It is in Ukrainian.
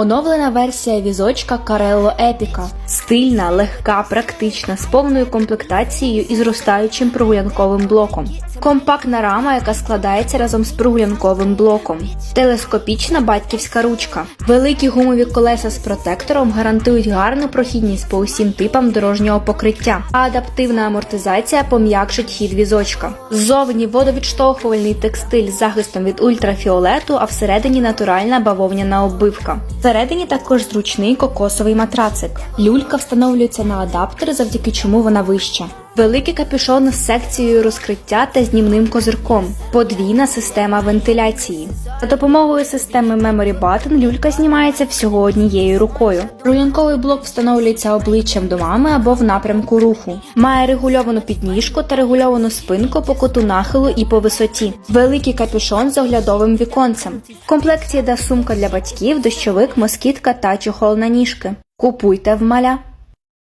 Оновлена версія візочка Carello Epica. Стильна, легка, практична, з повною комплектацією і зростаючим прогулянковим блоком. Компактна рама, яка складається разом з прогулянковим блоком. Телескопічна батьківська ручка. Великі гумові колеса з протектором гарантують гарну прохідність по усім типам дорожнього покриття, а адаптивна амортизація пом'якшить хід візочка. Ззовні водовідштовхувальний текстиль з захистом від ультрафіолету, а всередині натуральна бавовняна оббивка. Всередині також зручний кокосовий матрацик. Люлька встановлюється на адаптер, завдяки чому вона вища. Великий капюшон з секцією розкриття та знімним козирком, подвійна система вентиляції. За допомогою системи Memory Button люлька знімається всього однією рукою. Рулянковий блок встановлюється обличчям до мами або в напрямку руху. Має регульовану підніжку та регульовану спинку по куту нахилу і по висоті. Великий капюшон з оглядовим віконцем. В комплекті йде сумка для батьків, дощовик, москітка та чохол на ніжки. Купуйте в маля.